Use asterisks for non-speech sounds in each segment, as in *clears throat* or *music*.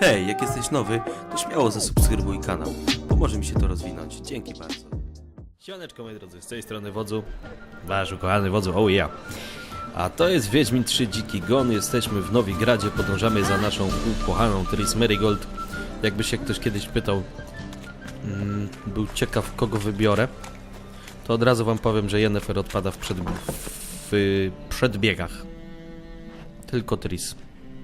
Hej, jak jesteś nowy, to śmiało zasubskrybuj kanał. Pomoże mi się to rozwinąć. Dzięki bardzo. Siemaneczko moi drodzy, z tej strony wodzu, wasz ukochany wodzu, oh yeah. A to jest Wiedźmin 3 Dziki Gon, jesteśmy w Nowigradzie, podążamy za naszą ukochaną Tris Marigold. Jakby się ktoś kiedyś pytał, mm, był ciekaw kogo wybiorę, to od razu wam powiem, że Yennefer odpada w, przed, w przedbiegach. Tylko Tris.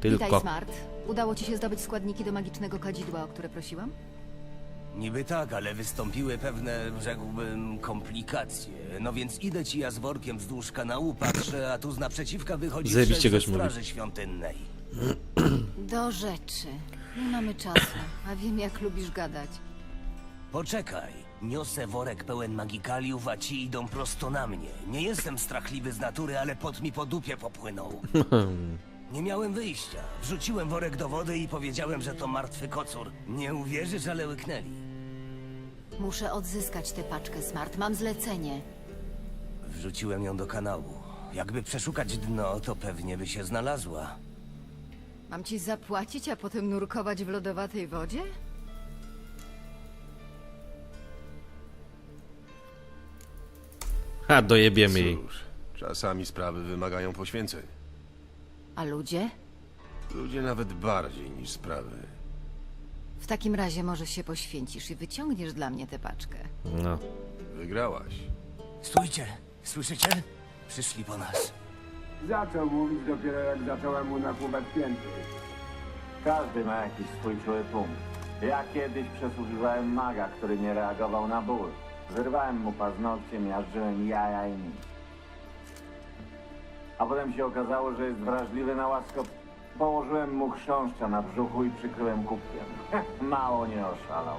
Tylko. Witaj, Smart. Udało ci się zdobyć składniki do magicznego kadzidła, o które prosiłam? Niby tak, ale wystąpiły pewne, rzekłbym, komplikacje. No więc idę ci ja z workiem wzdłuż kanału, patrzę, a tu z naprzeciwka wychodzi Zajebiście szef gość ze mówi. straży świątynnej. *clears throat* Do rzeczy. Nie mamy czasu, a wiem jak lubisz gadać. Poczekaj, niosę worek pełen magikaliów, a ci idą prosto na mnie. Nie jestem strachliwy z natury, ale pot mi po dupie popłynął. *laughs* Nie miałem wyjścia. Wrzuciłem worek do wody i powiedziałem, że to martwy kocur. Nie uwierzysz, ale łyknęli. Muszę odzyskać tę paczkę, Smart. Mam zlecenie. Wrzuciłem ją do kanału. Jakby przeszukać dno, to pewnie by się znalazła. Mam ci zapłacić, a potem nurkować w lodowatej wodzie? Ha, dojebiemy jej. Cóż, czasami sprawy wymagają poświęceń. A ludzie? Ludzie nawet bardziej niż sprawy. W takim razie może się poświęcisz i wyciągniesz dla mnie tę paczkę. No. Wygrałaś. Stójcie! Słyszycie? Przyszli po nas. Zaczął mówić dopiero jak zacząłem mu nakłuwać pięty. Każdy ma jakiś swój czuły punkt. Ja kiedyś przesłuchiwałem maga, który nie reagował na ból. Wyrwałem mu paznokcie, miażdżyłem jaja i nic. A potem się okazało, że jest wrażliwy na łaskot. Położyłem mu chrząszcza na brzuchu i przykryłem kubkiem. *laughs* Mało nie oszalał.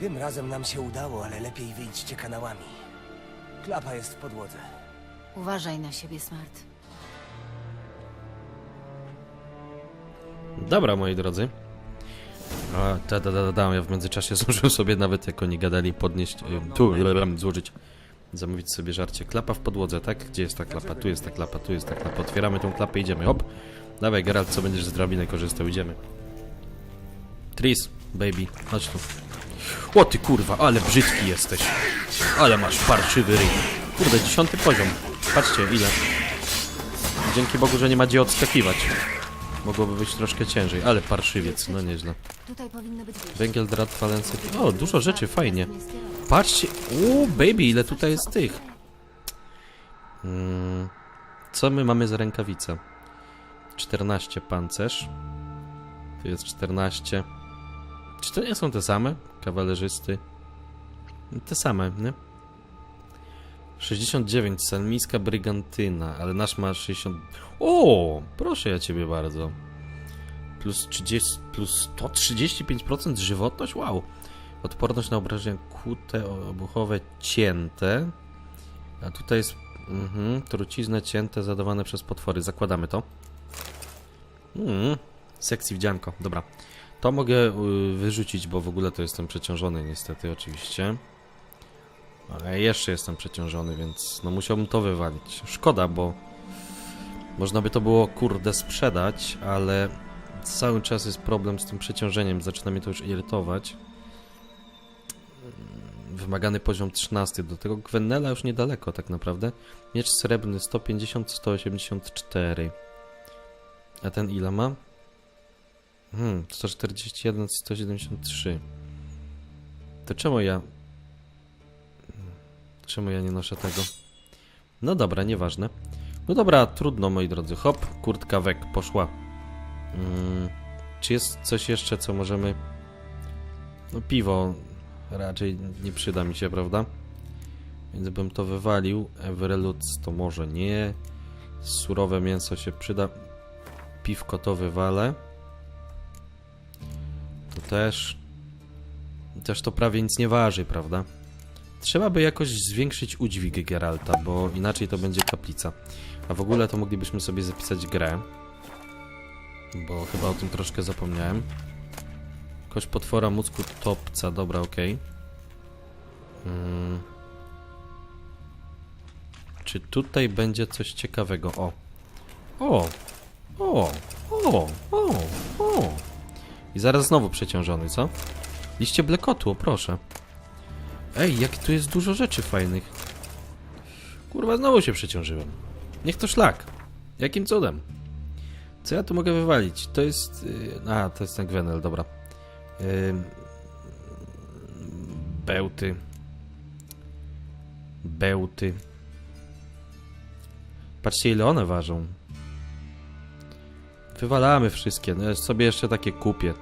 Tym razem nam się udało, ale lepiej wyjdźcie kanałami. Klapa jest w podłodze. Uważaj na siebie, Smart. Dobra, moi drodzy. A, da, da, da, da, ja w międzyczasie *laughs* zdążyłem sobie nawet jak oni gadali podnieść, y, tu, blablabla, złożyć, zamówić sobie żarcie. Klapa w podłodze, tak? Gdzie jest ta klapa? Tu jest ta klapa, tu jest ta klapa. Otwieramy tą klapę, idziemy, hop. Dawaj, Geralt, co będziesz z drabiny korzystał, idziemy. Tris, baby, chodź tu. O ty kurwa, ale brzydki jesteś. Ale masz parszywy ryj. Kurde, dziesiąty poziom. Patrzcie, ile. Dzięki Bogu, że nie ma gdzie odskakiwać. Mogłoby być troszkę ciężej, ale parszywiec, no nieźle. Węgiel, drat, falencek. O, dużo rzeczy, fajnie. Patrzcie, o baby, ile tutaj jest tych. Mm, co my mamy za rękawice? 14 pancerz. Tu jest 14. Czy to nie są te same? Kawalerzysty. Te same, nie? 69, salmiska brygantyna, ale nasz ma 60... O, proszę ja ciebie bardzo. Plus 30, plus 135% żywotność? Wow. Odporność na obrażenia kłute, obuchowe, cięte. A tutaj jest mhm, trucizny cięte zadawane przez potwory. Zakładamy to. Mm, sekcji wdzianko. Dobra. To mogę y, wyrzucić, bo w ogóle to jestem przeciążony niestety oczywiście. Ale jeszcze jestem przeciążony, więc no musiałbym to wywalić. Szkoda, bo można by to było kurde sprzedać, ale cały czas jest problem z tym przeciążeniem. Zaczyna mnie to już irytować. Wymagany poziom 13. Do tego Gwennela już niedaleko tak naprawdę. Miecz srebrny 150, 184. A ten ile ma? Hmm, 141, 173. To czemu ja... Czemu ja nie noszę tego? No dobra, nieważne. No dobra, trudno moi drodzy. Hop, kurtka wek, poszła. Mm, czy jest coś jeszcze, co możemy... No piwo raczej nie przyda mi się, prawda? Więc bym to wywalił. Everluts to może nie. Surowe mięso się przyda. Piwko to wywalę. To też. Też to prawie nic nie waży, prawda? Trzeba by jakoś zwiększyć udźwig Geralta, bo inaczej to będzie kaplica. A w ogóle to moglibyśmy sobie zapisać grę. Bo chyba o tym troszkę zapomniałem. Kość potwora mózgu topca, dobra, okej. Mm. Czy tutaj będzie coś ciekawego? O! O! O! O! O! O! I zaraz znowu przeciążony, co? Liście blekotu, proszę. Ej, jak tu jest dużo rzeczy fajnych. Kurwa, znowu się przeciążyłem. Niech to szlak. Jakim cudem? Co ja tu mogę wywalić? To jest... Yy, a, to jest ten Gwenel, dobra. Bełty. Bełty. Patrzcie, ile one ważą. Wywalamy wszystkie. No, sobie jeszcze takie kupię.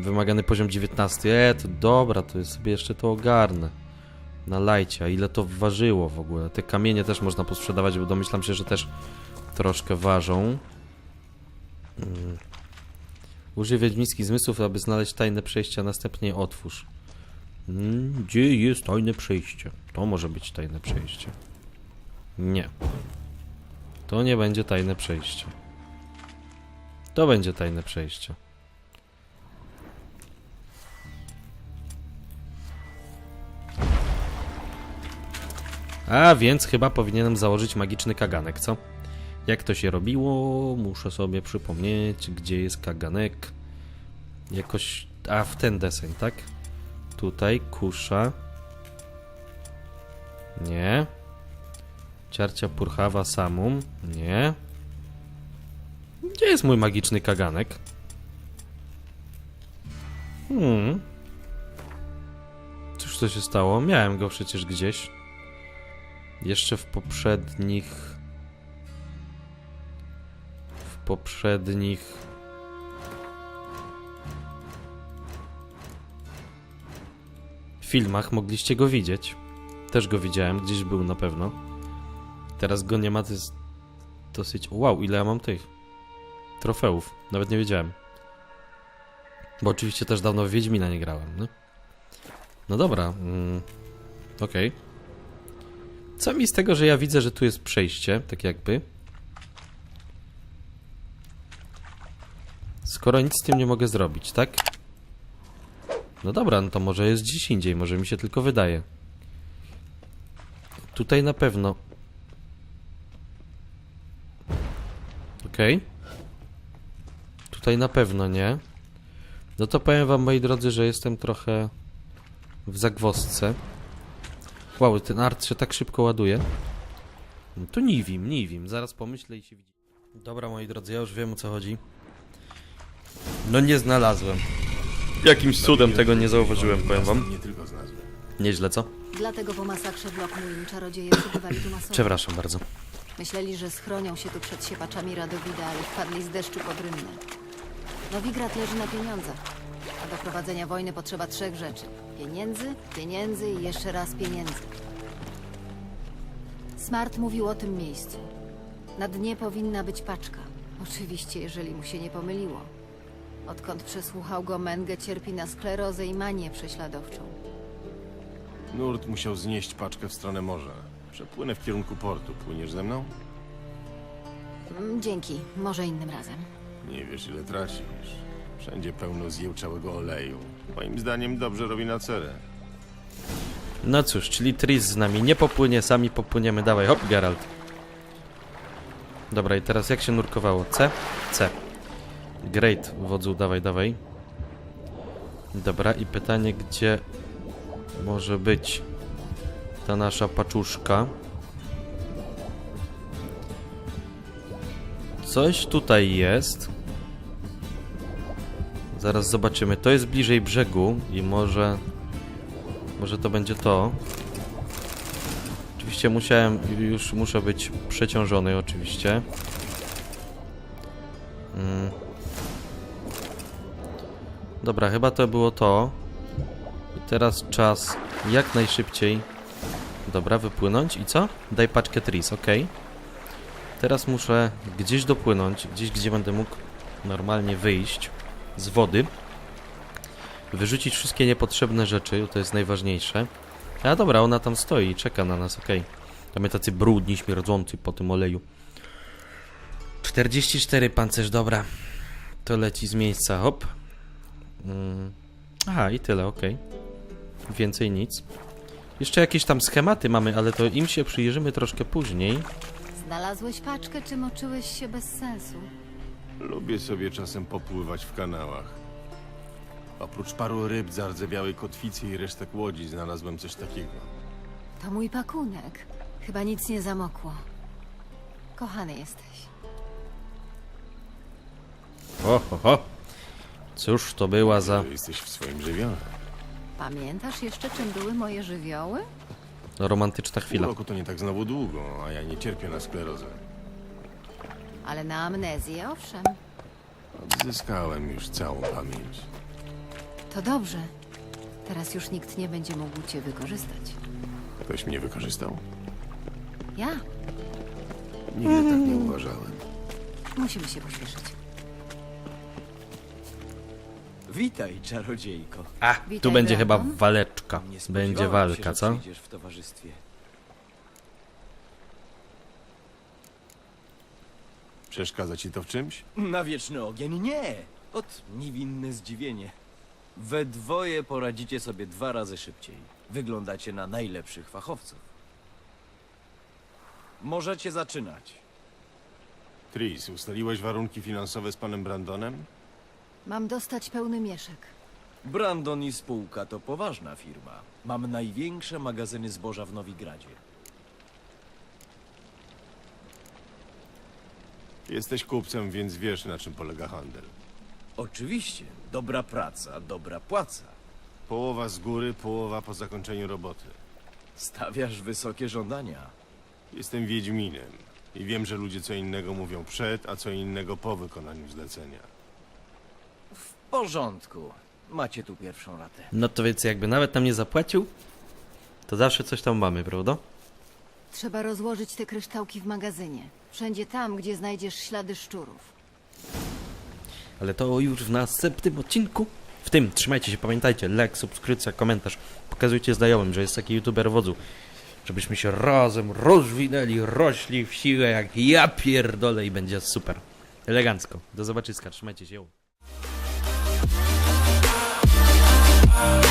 Wymagany poziom 19. E, to dobra, to jest sobie jeszcze to ogarnę. Na lajcie. A ile to ważyło w ogóle? Te kamienie też można posprzedawać, bo domyślam się, że też troszkę ważą. Użyj wiedźmińskich zmysłów, aby znaleźć tajne przejście, a następnie otwórz. Mm, Gdzie jest tajne przejście? To może być tajne przejście. Nie. To nie będzie tajne przejście. To będzie tajne przejście. A więc chyba powinienem założyć magiczny kaganek, co? Jak to się robiło? Muszę sobie przypomnieć, gdzie jest kaganek. Jakoś. A w ten deseń, tak? Tutaj kusza. Nie. Ciarcia purchawa samum. Nie. Gdzie jest mój magiczny kaganek? Hmm. Cóż to się stało? Miałem go przecież gdzieś. Jeszcze w poprzednich. Poprzednich. filmach mogliście go widzieć. Też go widziałem, gdzieś był na pewno. Teraz go nie ma, to jest dosyć... Wow, ile ja mam tych trofeów. Nawet nie wiedziałem. Bo oczywiście też dawno w Wiedźmina nie grałem, no. No dobra, mm, okej. Co mi z tego, że ja widzę, że tu jest przejście, tak jakby. Skoro nic z tym nie mogę zrobić, tak? No dobra, no to może jest gdzieś indziej, może mi się tylko wydaje. Tutaj na pewno. Okej. Tutaj na pewno nie. No to powiem wam, moi drodzy, że jestem trochę w zagwozdce. Wow, ten art się tak szybko ładuje. No To Nivim, Nivim. Zaraz pomyślę i się widzi. Dobra, moi drodzy, ja już wiem o co chodzi. No nie znalazłem. Jakimś cudem tego nie zauważyłem, powiem wam. Nie tylko znalazłem. Nieźle, co? Dlatego po masakrze w Lockmuin czarodzieje przybywali tu masowo. Przepraszam bardzo. Myśleli, że schronią się tu przed siepaczami Radowida, ale wpadli z deszczu pod rynnę. Nowigrad leży na pieniądzach. A do prowadzenia wojny potrzeba trzech rzeczy. Pieniędzy, pieniędzy i jeszcze raz pieniędzy. Smart mówił o tym miejscu. Na dnie powinna być paczka. Oczywiście, jeżeli mu się nie pomyliło. Odkąd przesłuchał go, Menge cierpi na sklerozę i manię prześladowczą. Nurt musiał znieść paczkę w stronę morza. Przepłynę w kierunku portu. Płyniesz ze mną? Mm, Dzięki, może innym razem. Nie wiesz, ile tracisz. Wszędzie pełno zjełczałego oleju. Moim zdaniem dobrze robi na cerę. No cóż, czyli Tris z nami nie popłynie, sami popłyniemy. Dawaj, hop, Geralt. Dobra, i teraz jak się nurkowało? C? C. Great, wodzu, dawaj, dawaj. Dobra, i pytanie, gdzie może być ta nasza paczuszka? Coś tutaj jest. Zaraz zobaczymy. To jest bliżej brzegu i może... Może to będzie to. Oczywiście musiałem, już muszę być przeciążony oczywiście. Mm. Dobra, chyba to było to. I teraz czas jak najszybciej. Dobra, wypłynąć i co? Daj paczkę tris, ok. Teraz muszę gdzieś dopłynąć, gdzieś gdzie będę mógł normalnie wyjść z wody. Wyrzucić wszystkie niepotrzebne rzeczy, to jest najważniejsze. A dobra, ona tam stoi i czeka na nas, okej. To my tacy brudni, śmierdzący po tym oleju. 44 pancerz, dobra. To leci z miejsca, hop. Mm. Aha, i tyle, okej. Więcej nic. Jeszcze jakieś tam schematy mamy, ale to im się przyjrzymy troszkę później. Znalazłeś paczkę, czy moczyłeś się bez sensu? Lubię sobie czasem popływać w kanałach. Oprócz paru ryb, zardzewiałej kotwicy i resztek łodzi znalazłem coś takiego. To mój pakunek. Chyba nic nie zamokło. Kochany jesteś. O, ho, ho. Cóż to była za jesteś w swoim żywiole. Pamiętasz jeszcze, czym były moje żywioły? romantyczna Pół chwila. roku to nie tak znowu długo, a ja nie cierpię na sklerozę. Ale na amnezję, owszem. Odzyskałem już całą pamięć. To dobrze. Teraz już nikt nie będzie mógł cię wykorzystać. Ktoś mnie wykorzystał? Ja? Nigdy tak nie uważałem. Musimy się pośpieszyć. Witaj, czarodziejko. A, Witaj, tu będzie chyba Brandon. waleczka. Nie spodziewałem Będzie się, walka, że co? przyjdziesz w towarzystwie. Przeszkadza ci to w czymś? Na wieczny ogień nie! Ot, niewinne zdziwienie. We dwoje poradzicie sobie dwa razy szybciej. Wyglądacie na najlepszych fachowców. Możecie zaczynać. Tris, ustaliłeś warunki finansowe z panem Brandonem? Mam dostać pełny mieszek. Brandon i spółka to poważna firma. Mam największe magazyny zboża w Nowigradzie. Jesteś kupcem, więc wiesz, na czym polega handel. Oczywiście, dobra praca, dobra płaca. Połowa z góry, połowa po zakończeniu roboty. Stawiasz wysokie żądania. Jestem Wiedźminem i wiem, że ludzie co innego mówią przed, a co innego po wykonaniu zlecenia. W porządku. Macie tu pierwszą ratę. No to więc jakby nawet nam nie zapłacił, to zawsze coś tam mamy, prawda? Trzeba rozłożyć te kryształki w magazynie. Wszędzie tam, gdzie znajdziesz ślady szczurów. Ale to już w następnym odcinku. W tym, trzymajcie się, pamiętajcie, like, subskrypcja, komentarz. Pokazujcie znajomym, że jest taki youtuber wodzu. Żebyśmy się razem rozwinęli, rośli w siłę jak ja pierdolę i będzie super. Elegancko. Do zobaczyska, trzymajcie się. Wow.